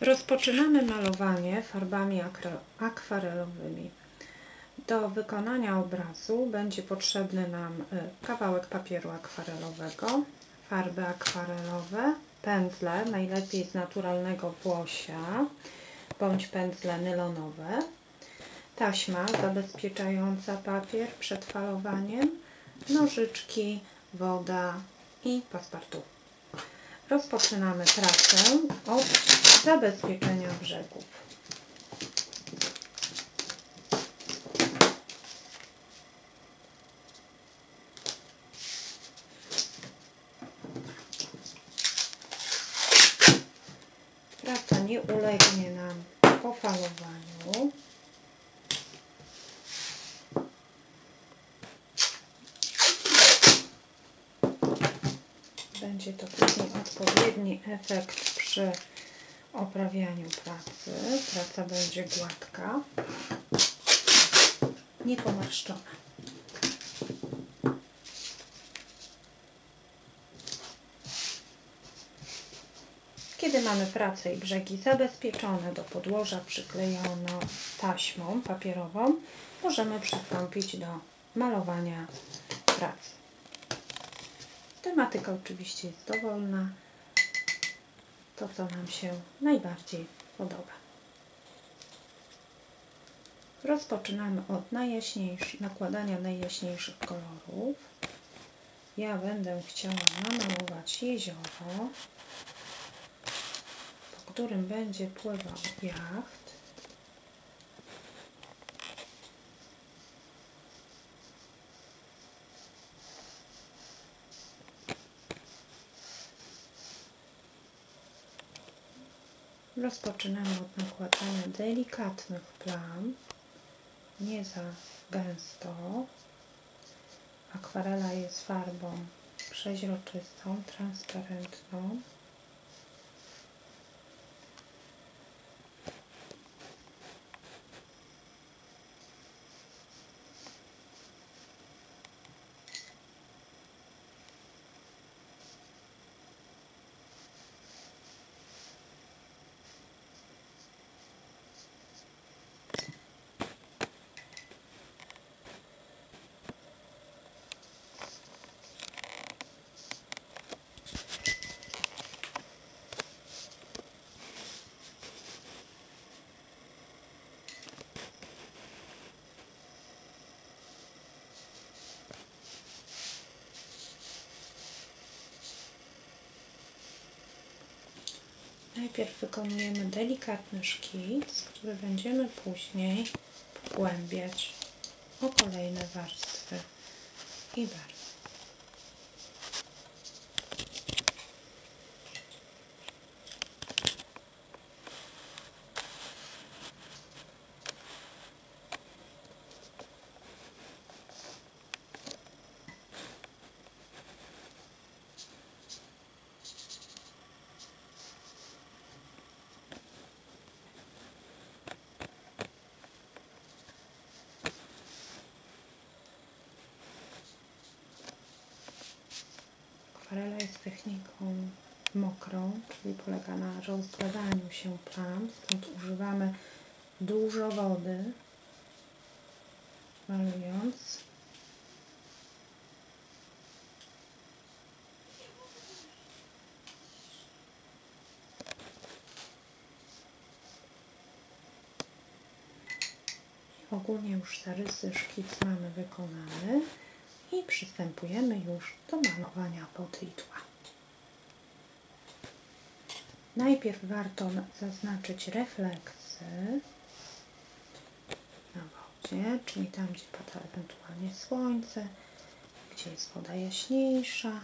Rozpoczynamy malowanie farbami akwarelowymi. Do wykonania obrazu będzie potrzebny nam y, kawałek papieru akwarelowego, farby akwarelowe, pędzle, najlepiej z naturalnego włosia, bądź pędzle nylonowe, taśma zabezpieczająca papier przed falowaniem, nożyczki, woda i paspartu. Rozpoczynamy pracę od zabezpieczenia brzegów. Praca nie ulegnie nam pofalowaniu. Będzie to później odpowiedni efekt przy oprawianiu pracy. Praca będzie gładka, niepomarszczona. Kiedy mamy pracę i brzegi zabezpieczone do podłoża, przyklejono taśmą papierową, możemy przystąpić do malowania pracy. Tematyka oczywiście jest dowolna. To, co nam się najbardziej podoba. Rozpoczynamy od nakładania najjaśniejszych kolorów. Ja będę chciała namalować jezioro, po którym będzie pływał jacht. Rozpoczynamy od nakładania delikatnych plam, nie za gęsto. Akwarela jest farbą przeźroczystą, transparentną. Najpierw wykonujemy delikatny szkic, który będziemy później pogłębiać o kolejne warstwy i barwy. Akwarela jest techniką mokrą, czyli polega na rozkładaniu się plam, stąd używamy dużo wody, malując. Ogólnie już zarysy szkic mamy wykonane i przystępujemy już do malowania podlitła. Najpierw warto zaznaczyć refleksy na wodzie, czyli tam, gdzie pada ewentualnie słońce, gdzie jest woda jaśniejsza.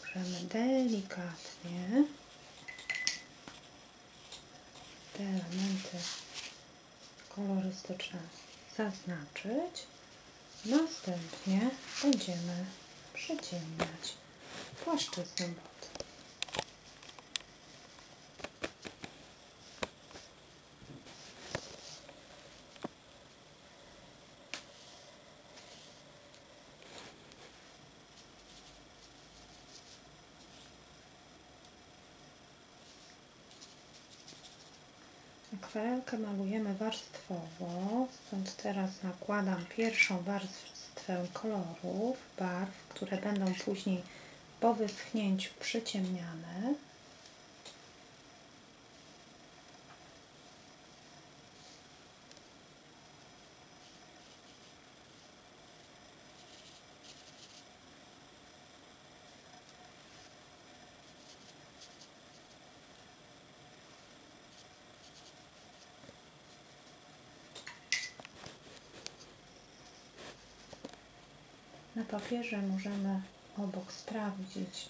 Możemy delikatnie te elementy kolorystyczne zaznaczyć. Następnie będziemy przyciemniać płaszczyznę wody. Akwarelkę malujemy warstwowo, stąd teraz nakładam pierwszą warstwę kolorów, barw, które będą później po wyschnięciu przyciemniane. Na papierze możemy obok sprawdzić,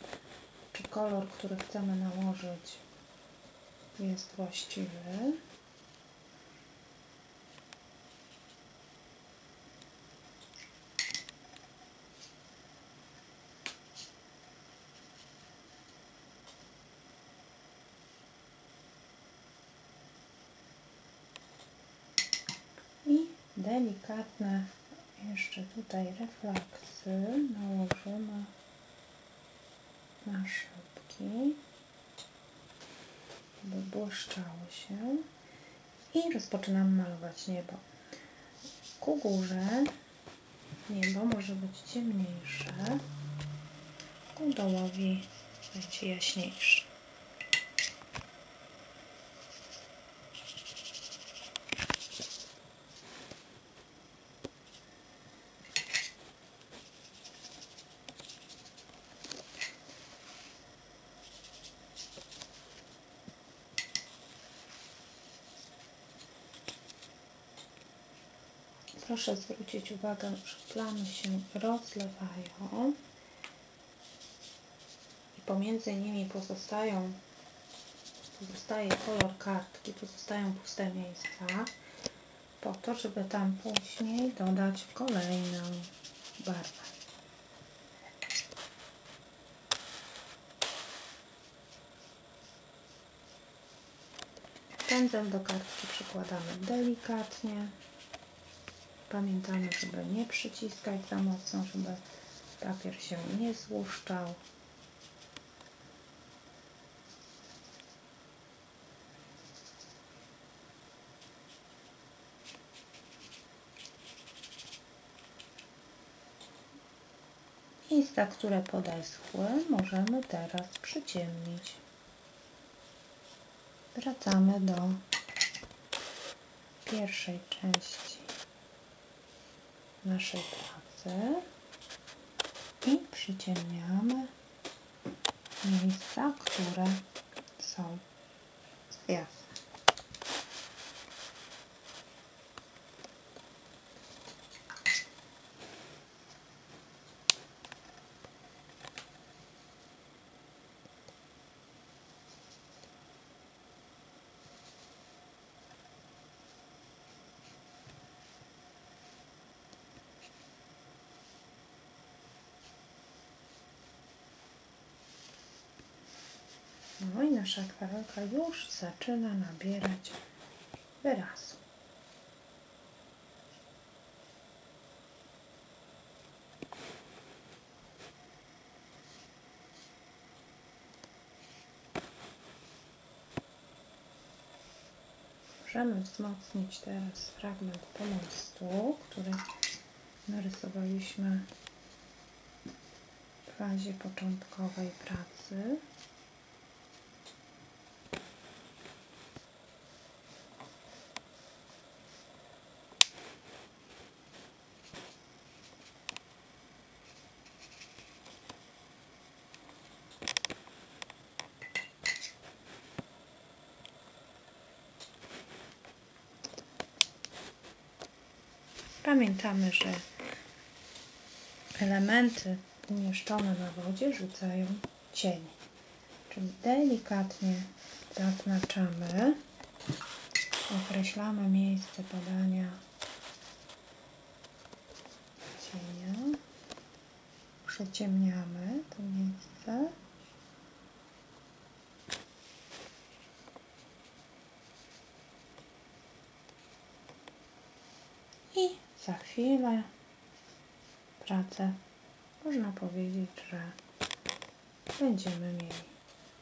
czy kolor, który chcemy nałożyć jest właściwy. Delikatne jeszcze tutaj refleksy nałożymy na szybki, by błyszczały się i rozpoczynamy malować niebo. Ku górze niebo może być ciemniejsze, ku dołowi będzie jaśniejsze. Proszę zwrócić uwagę, że plamy się rozlewają i pomiędzy nimi pozostają, pozostaje kolor kartki, pozostają puste miejsca po to, żeby tam później dodać kolejną barwę. Pędzel do kartki przykładamy delikatnie. Pamiętamy, żeby nie przyciskać za mocno, żeby papier się nie złuszczał. Miejsca, które podeschły, możemy teraz przyciemnić. Wracamy do pierwszej części naszej pracy i przyciemniamy miejsca, które są jasne. No i nasza akwarelka już zaczyna nabierać wyrazu. Możemy wzmocnić teraz fragment pomostu, który narysowaliśmy w fazie początkowej pracy. Pamiętamy, że elementy umieszczone na wodzie rzucają cień. Czyli delikatnie zaznaczamy, określamy miejsce podania cienia, przyciemniamy to miejsce. za chwilę pracę można powiedzieć, że będziemy mieli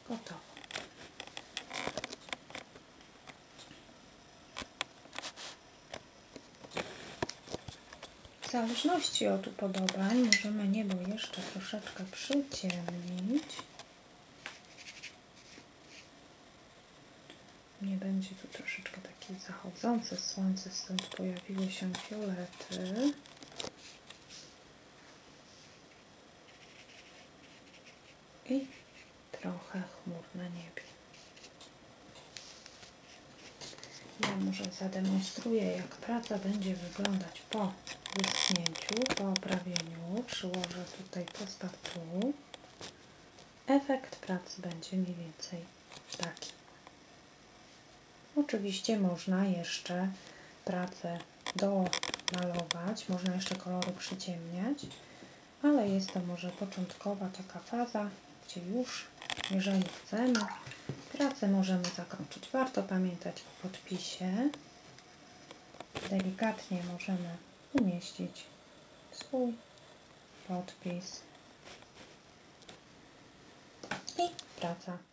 gotową. W zależności od upodobań możemy niebo jeszcze troszeczkę przyciemnić. Nie będzie tu troszeczkę tak zachodzące słońce, stąd pojawiły się fiolety. I trochę chmur na niebie. Ja może zademonstruję, jak praca będzie wyglądać po wyschnięciu, po oprawieniu. Przyłożę tutaj postaw tu. Efekt pracy będzie mniej więcej taki. Oczywiście można jeszcze pracę domalować, można jeszcze kolory przyciemniać, ale jest to może początkowa taka faza, gdzie już, jeżeli chcemy, pracę możemy zakończyć. Warto pamiętać o podpisie. Delikatnie możemy umieścić swój podpis i praca